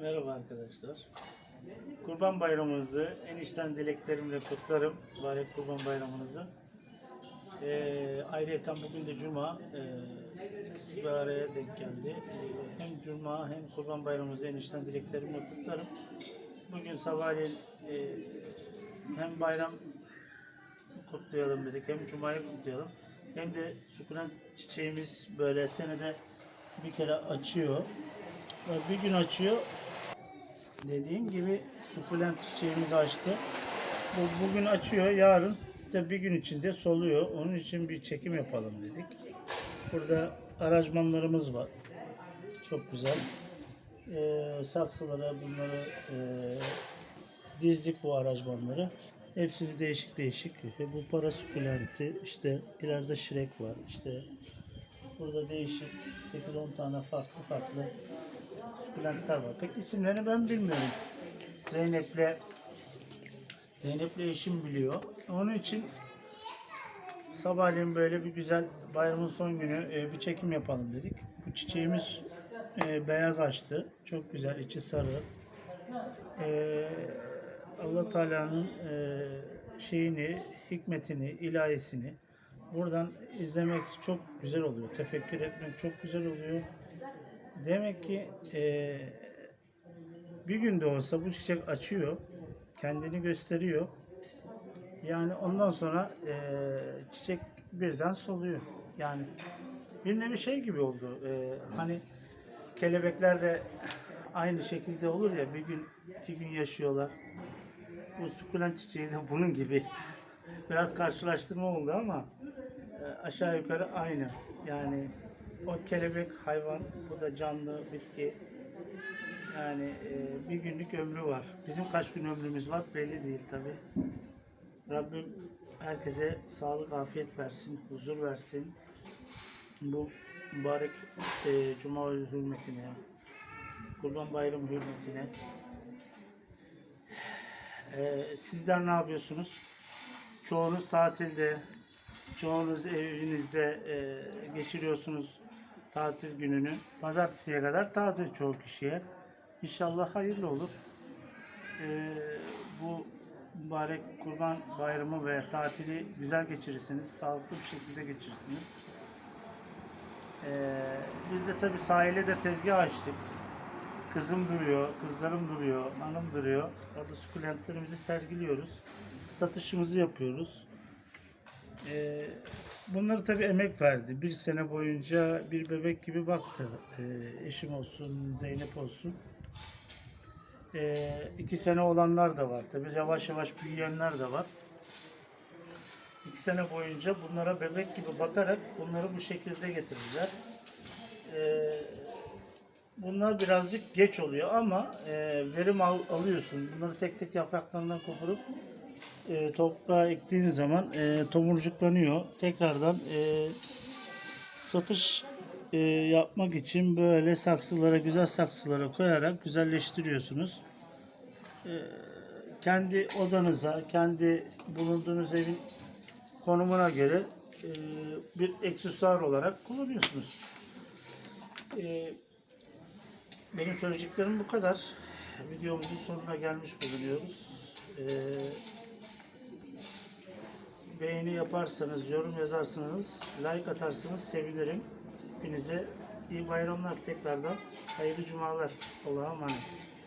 Merhaba arkadaşlar. Kurban Bayramınızı en içten dileklerimle kutlarım. Mübarek Kurban Bayramınızı. Ee, ayrıca bugün de Cuma. Ee, araya denk geldi. Ee, hem Cuma hem Kurban Bayramımızı en içten dileklerimle kutlarım. Bugün sabahleyin e, hem bayram kutlayalım dedik hem Cuma'yı kutlayalım. Hem de sukulent çiçeğimiz böyle senede bir kere açıyor. Bir gün açıyor. Dediğim gibi sukulent çiçeğimizi açtı. Bu bugün açıyor, yarın da bir gün içinde soluyor. Onun için bir çekim yapalım dedik. Burada aranjmanlarımız var. Çok güzel. Ee, saksılara bunları e, dizdik bu aranjmanları. Hepsini değişik değişik. Bu para sukulenti, işte ileride şirek var. İşte burada değişik 8-10 tane farklı farklı sukulentler var. Pek isimlerini ben bilmiyorum. Zeynep'le Zeynep'le eşim biliyor. Onun için sabahleyin böyle bir güzel bayramın son günü e, bir çekim yapalım dedik. Bu çiçeğimiz e, beyaz açtı. Çok güzel, içi sarı. E, Allah Teala'nın şeyini, hikmetini, ilahisini buradan izlemek çok güzel oluyor. Tefekkür etmek çok güzel oluyor. Demek ki e, bir günde olsa bu çiçek açıyor, kendini gösteriyor. Yani ondan sonra e, çiçek birden soluyor. Yani bir nevi şey gibi oldu. E, hani kelebekler de aynı şekilde olur ya bir gün iki gün yaşıyorlar. Bu sukulent çiçeği de bunun gibi. Biraz karşılaştırma oldu ama e, aşağı yukarı aynı. Yani o kelebek hayvan, bu da canlı bitki. Yani e, bir günlük ömrü var. Bizim kaç gün ömrümüz var belli değil tabi. Rabbim herkese sağlık, afiyet versin, huzur versin. Bu mübarek e, Cuma hürmetine, Kurban Bayramı hürmetine. E, sizler ne yapıyorsunuz? Çoğunuz tatilde, çoğunuz evinizde e, geçiriyorsunuz tatil gününü. Pazartesiye kadar tatil çoğu kişiye. İnşallah hayırlı olur. E, bu mübarek kurban bayramı ve tatili güzel geçirirsiniz. Sağlıklı bir şekilde geçirirsiniz. E, biz de tabii sahile de tezgah açtık. Kızım duruyor, kızlarım duruyor, hanım duruyor. Orada sukulentlerimizi sergiliyoruz. Satışımızı yapıyoruz. Ee, bunları tabii emek verdi. Bir sene boyunca bir bebek gibi baktı. Ee, eşim olsun, Zeynep olsun. Ee, iki sene olanlar da var. Tabii yavaş yavaş büyüyenler de var. İki sene boyunca bunlara bebek gibi bakarak bunları bu şekilde getirdiler. Ee, bunlar birazcık geç oluyor ama e, verim al- alıyorsun. Bunları tek tek yapraklarından koparıp e, toprağa ektiğiniz zaman e, tomurcuklanıyor. Tekrardan e, satış e, yapmak için böyle saksılara, güzel saksılara koyarak güzelleştiriyorsunuz. E, kendi odanıza, kendi bulunduğunuz evin konumuna göre e, bir aksesuar olarak kullanıyorsunuz. E, benim söyleyeceklerim bu kadar. Videomuzun sonuna gelmiş bulunuyoruz. Ee, beğeni yaparsanız, yorum yazarsanız, like atarsanız sevinirim. Hepinize iyi bayramlar tekrardan. Hayırlı cumalar. Allah'a emanet.